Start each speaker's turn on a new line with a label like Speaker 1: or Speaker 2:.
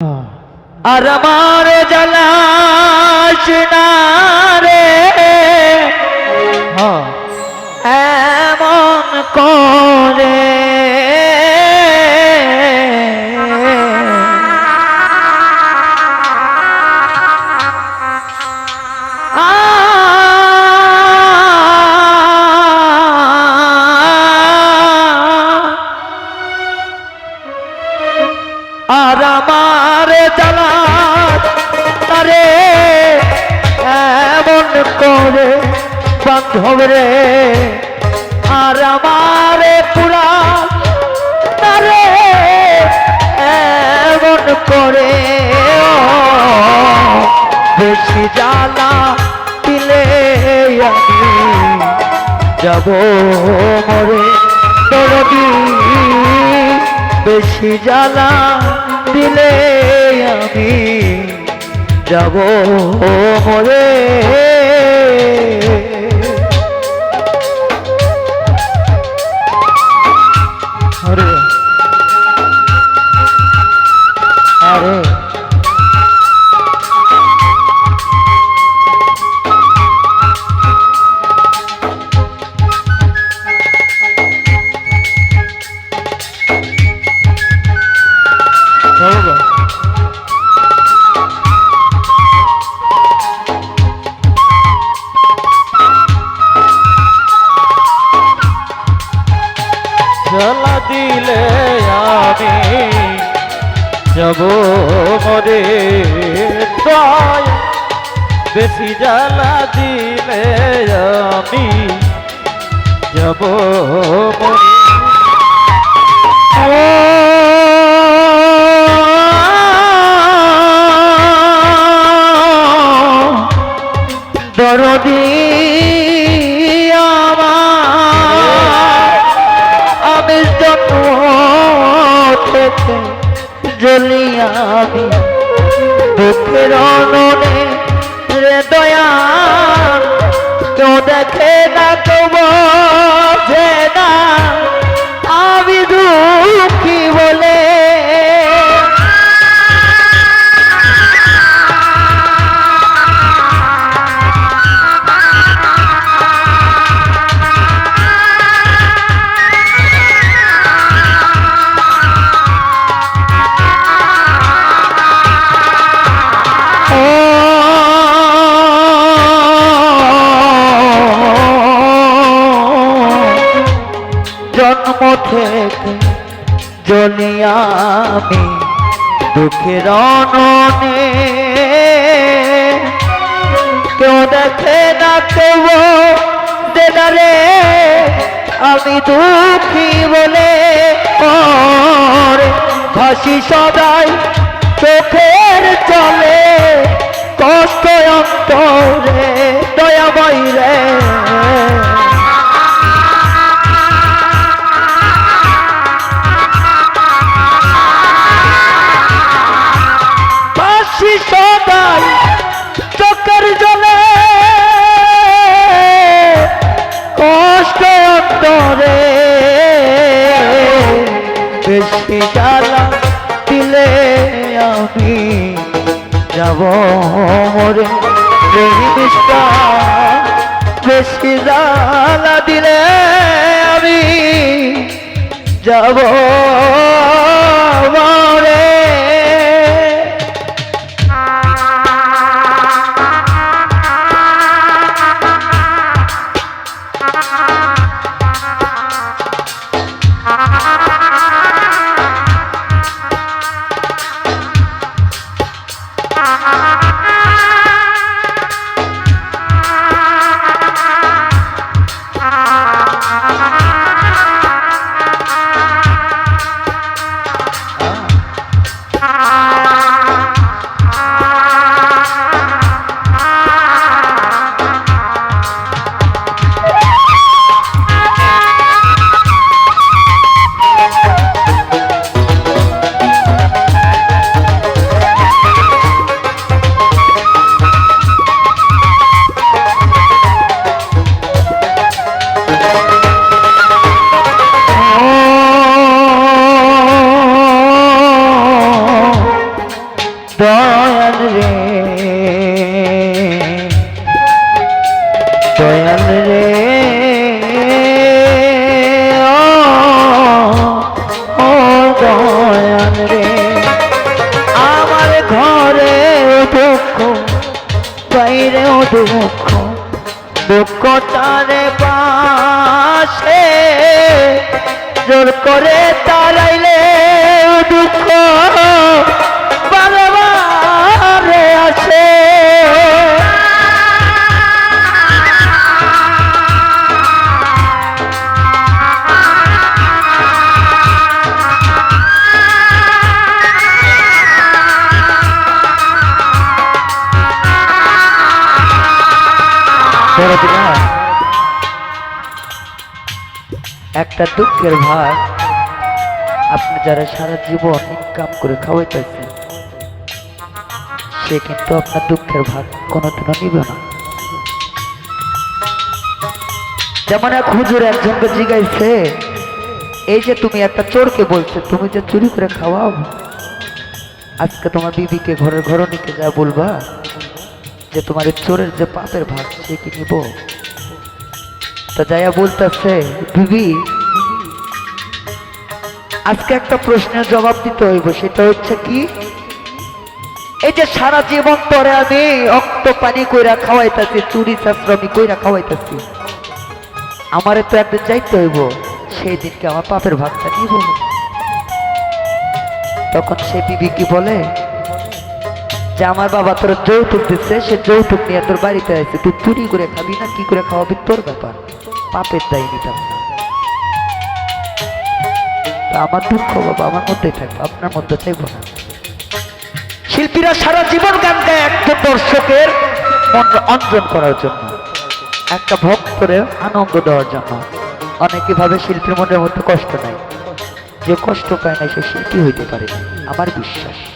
Speaker 1: আর আমার জ্বালাস না রে। হ্যাঁ, এমন করে আর আমার জ্বালা তারে এমন করে বান্ধব রে। আর আমার পুরা তারে এমন করে বেশি জ্বালা দিলে যাব মরে। দরদি, বেশি জ্বালা দিলে আমি যাব মরে যাব মরে বেশি জ্বালা দিলে আমি যাব মরে দরদি জ্বলি থেকে জ্বলি আমি দুঃখের অননে। কেউ দেখে না কেউ দেদারে আমি দুঃখী বলে হাসি সদাই চোখের চলে কষ্ট অন্তরে দয়াময় রে যাব মরে। প্রেমিষ্টা বেশি জ্বালা দিলে আমি যাব দয়াল রে। রে। ও, রে। আমার ঘরে দুঃখ বাইরেও দুঃখ। দুঃখ পাশে জোর করে তারাইলে একটা দুঃখের ভার আপনি যারা সারা জীবন ইনকাম করে খাওয়াইতেছেন, সে কিন্তু আপনার দুঃখের ভাগ কোনোদিনও নিবে না। যেমন এক হুজুর একজনকে জিগাইছে এই যে তুমি একটা চোরকে বলছো, তুমি যে চুরি করে খাওয়াও? আজকে তোমার বিবিকে ঘরের ঘরণীকে যা বলবা, যে তোমার চোরের যে পাপের ভাগ সে কি নিব? তো বলতেছে বিবি আজকে একটা প্রশ্নের জবাব দিতে হইব, সেটা হচ্ছে কি? এই যে সারা জীবন পরে আমি পানি কইরা চুরি আমি কইরা তো একদিন যাইতে হইব, সেই দিনকে আমার পাপের ভাগটা নিব তখন সে বিবি কি বলে, যে আমার বাবা তোর যৌতুক দিচ্ছে সে যৌতুক নিয়ে তোর বাড়িতে আছে তুই চুরি করে খাবি না, কি করে খাওয়াবি তোর ব্যাপার? পাপের দায় নিতাম না। আমার দুঃখ বাবা, আমার মধ্যেই থাকবে, আপনার মধ্যে চাইব না। শিল্পীরা সারা জীবন গান গায় একটা দর্শকের মন অঞ্জন করার জন্য। একটা ভক্তরে আনন্দ দেওয়ার জন্য। অনেকে ভাবে শিল্পীর মনের মধ্যে কষ্ট নাই। যে কষ্ট পায় না সে শিল্পী হইতে পারে আমার বিশ্বাস।